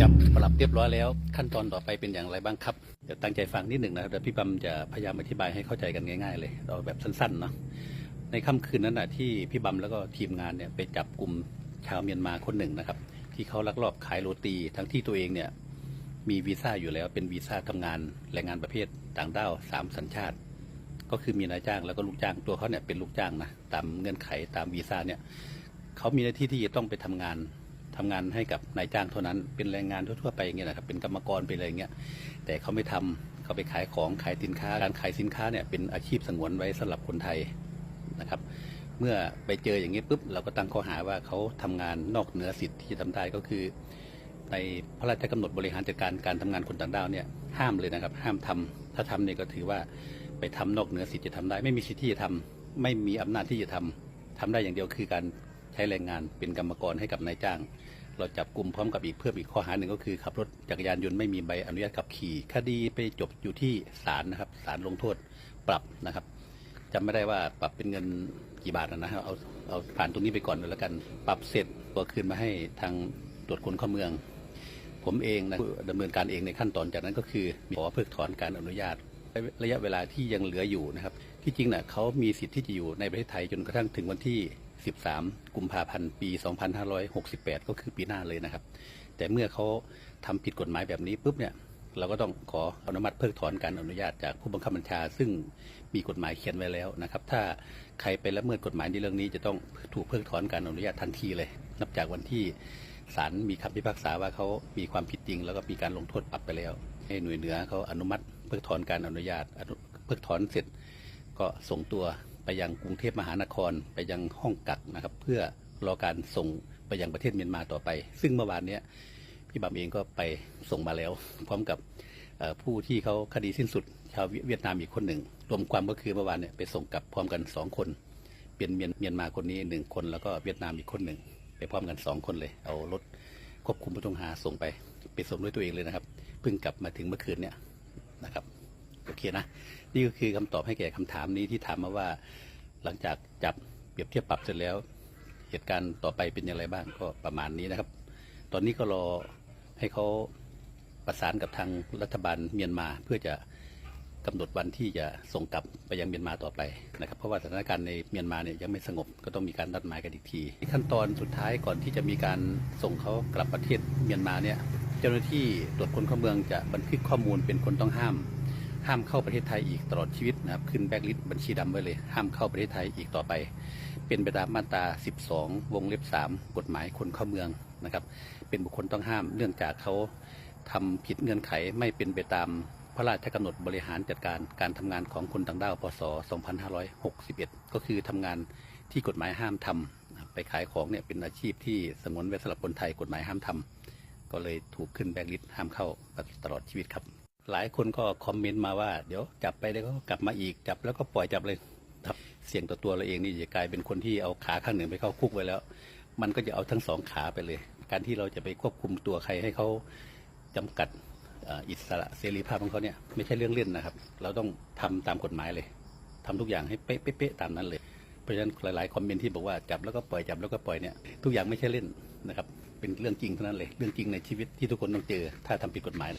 จับปรับเรียบร้อยแล้ว ขั้นตอนต่อไปเป็นอย่างไรบ้างครับเดี๋ยวตั้งใจฟังนิดหนึ่งนะครับเดี๋ยวพี่ปั๊มจะพยายามอธิบายให้เข้าใจกันง่ายๆเลยเอาแบบสั้นๆเนาะในค่ำคืนนั้นนะที่พี่บัมแล้วก็ทีมงานเนี่ยไปจับกลุ่มชาวเมียนมาคนหนึ่งนะครับ ที่เขาลักลอบขายโรตี ทั้งที่ตัวเองเนี่ยมีวีซ่าอยู่แล้วเป็นวีซ่าทำงานแรงงานประเภทต่างด้าวสามสัญชาติ ก็คือมีนายจ้างแล้วก็ลูกจ้างตัวเขาเนี่ยเป็นลูกจ้างนะตามเงื่อนไขตามวีซ่าเนี่ยเขามีหน้าที่ที่จะต้องไปทำงาน ทำงานให้กับนายจ้างเท่านั้น เป็นแรงงานทั่วๆไปอย่างเงี้ยนะครับ เป็นกรรมกรไปอะไรอย่างเงี้ย แต่เขาไม่ทำเขาไปขายของขายสินค้า การขายสินค้าเนี่ยเป็นอาชีพสงวนไว้สำหรับคนไทยนะครับ เมื่อไปเจออย่างนี้ปุ๊บเราก็ตั้งข้อหาว่าเขาทำงานนอกเหนือสิทธิ์ที่จะทำได้ก็คือ ในพระราชกำหนดบริหารจัดการการทำงานคนต่างด้าวเนี่ยห้ามเลยนะครับ ห้ามทำถ้าทำเนี่ยก็ถือว่าไปทำนอกเหนือสิทธิ์จะทำได้ ไม่มีสิทธิ์ที่จะทำไม่มีอำนาจที่จะทำทำได้อย่างเดียวคือการ ช้แรงงานเป็นกรรมกรให้กับนายจ้าง เราจับกลุ่มพร้อมกับอีกเพิ่มอีกข้อหาหนึ่งก็คือขับรถจักรยานยนต์ไม่มีใบอนุญาตขับขี่ คดีไปจบอยู่ที่ศาลนะครับศาลลงโทษปรับนะครับจำไม่ได้ว่าปรับเป็นเงินกี่บาทนะนะครับเอาเอาผ่านตรงนี้ไปก่อนเลยแล้วกัน ปรับเสร็จก็คืนมาให้ทางตรวจคนเข้าเมือง ผมเองนะดำเนินการเองในขั้นตอนจากนั้นก็คือขอเพิกถอนการอนุญาตระยะเวลาที่ยังเหลืออยู่นะครับ ที่จริงนะ่ะเขามีสิทธิ์ที่จะอยู่ในประเทศไทยจนกระทั่งถึงวันที่ 13 กุมภาพันธ์ ปี 2568 ก็คือปีหน้าเลยนะครับ แต่เมื่อเขาทำผิดกฎหมายแบบนี้ปุ๊บเนี่ย เราก็ต้องขออนุมัติเพิกถอนการอนุญาตจากผู้บังคับบัญชา ซึ่งมีกฎหมายเขียนไว้แล้วนะครับ ถ้าใครไปละเมิดกฎหมายในเรื่องนี้จะต้องถูกเพิกถอนการอนุญาตทันทีเลย นับจากวันที่ศาลมีคำพิพากษาว่าเขามีความผิดจริง แล้วก็มีการลงโทษปรับไปแล้ว ให้หน่วยเหนือเขาอนุมัติเพิกถอนการอนุญาตเพิกถอนเสร็จก็ส่งตัว ไปยังกรุงเทพมหานคร ไปยังห้องกักนะครับ เพื่อรอการส่งไปยังประเทศเมียนมาต่อไป ซึ่งเมื่อวานเนี้ยพี่บัมเองก็ไปส่งมาแล้ว พร้อมกับผู้ที่เขาคดีสิ้นสุด ชาวเวียดนามอีกคนหนึ่ง รวมความก็คือเมื่อวานเนี่ยไปส่งกลับพร้อมกันสองคน เป็นเมียนเมียนมาคนนี้หนึ่งคนแล้วก็เวียดนามอีกคนหนึ่งไปพร้อมกันสองคนเลย เอารถควบคุมผู้ต้องหาส่งไป ไปส่งด้วยตัวเองเลยนะครับ เพิ่งกลับมาถึงเมื่อคืนเนี่ยนะครับ โอเคนะ นี่ก็คือคำตอบให้แก่คำถามนี้ที่ถามมาว่า หลังจากจับเปรียบเทียบปรับเสร็จแล้ว เหตุการณ์ต่อไปเป็นอย่างไรบ้างก็ประมาณนี้นะครับ ตอนนี้ก็รอให้เขาประสานกับทางรัฐบาลเมียนมาเพื่อจะกำหนดวันที่จะส่งกลับไปยังเมียนมาต่อไปนะครับ เพราะว่าสถานการณ์ในเมียนมาเนี่ยยังไม่สงบก็ต้องมีการนัดหมายกันอีกทีขั้นตอนสุดท้ายก่อนที่จะมีการส่งเขากลับประเทศเมียนมาเนี่ยเจ้าหน้าที่ตรวจคนเข้าเมืองจะบันทึกข้อมูลเป็นคนต้องห้าม ห้ามเข้าประเทศไทยอีกตลอดชีวิตนะครับขึ้นแบ็กลิสต์บัญชีดำไว้เลย ห้ามเข้าประเทศไทยอีกต่อไป เป็นไปตามมาตรา 12 วงเล็บ 3 กฎหมายคนเข้าเมืองนะครับ เป็นบุคคลต้องห้ามเนื่องจากเขาทำผิดเงื่อนไขไม่เป็นไปตามพระราชกำหนดบริหารจัดการการทำงานของคนต่างด้าว พศ 2561 ก็คือทำงานที่กฎหมายห้ามทำไปขายของเนี่ยเป็นอาชีพที่สงวนไว้สำหรับคนไทยกฎหมายห้ามทำก็เลยถูกขึ้นแบ็กลิสต์ห้ามเข้าตลอดชีวิตครับ หลายคนก็คอมเมนต์มาว่า เดี๋ยวจับไปแล้วก็กลับมาอีกจับแล้วก็ปล่อยจับเลยครับเสี่ยงต่อตัวเราเองนี่จะกลายเป็นคนที่เอาขาข้างหนึ่งไปเข้าคุกไว้แล้ว มันก็จะเอาทั้งสองขาไปเลย การที่เราจะไปควบคุมตัวใครให้เขาจำกัดอิสระเสรีภาพของเขาเนี่ยไม่ใช่เรื่องเล่นนะครับ เราต้องทำตามกฎหมายเลยทำทุกอย่างให้เป๊ะๆตามนั้นเลย เพราะฉะนั้นหลายๆคอมเมนต์ที่บอกว่าจับแล้วก็ปล่อยจับแล้วก็ปล่อยเนี่ยทุกอย่างไม่ใช่เล่นนะครับ เป็นเรื่องจริงเท่านั้นเลย เรื่องจริงในชีวิตที่ทุกคนต้องเจอ ถ้าทำผิดกฎหมาย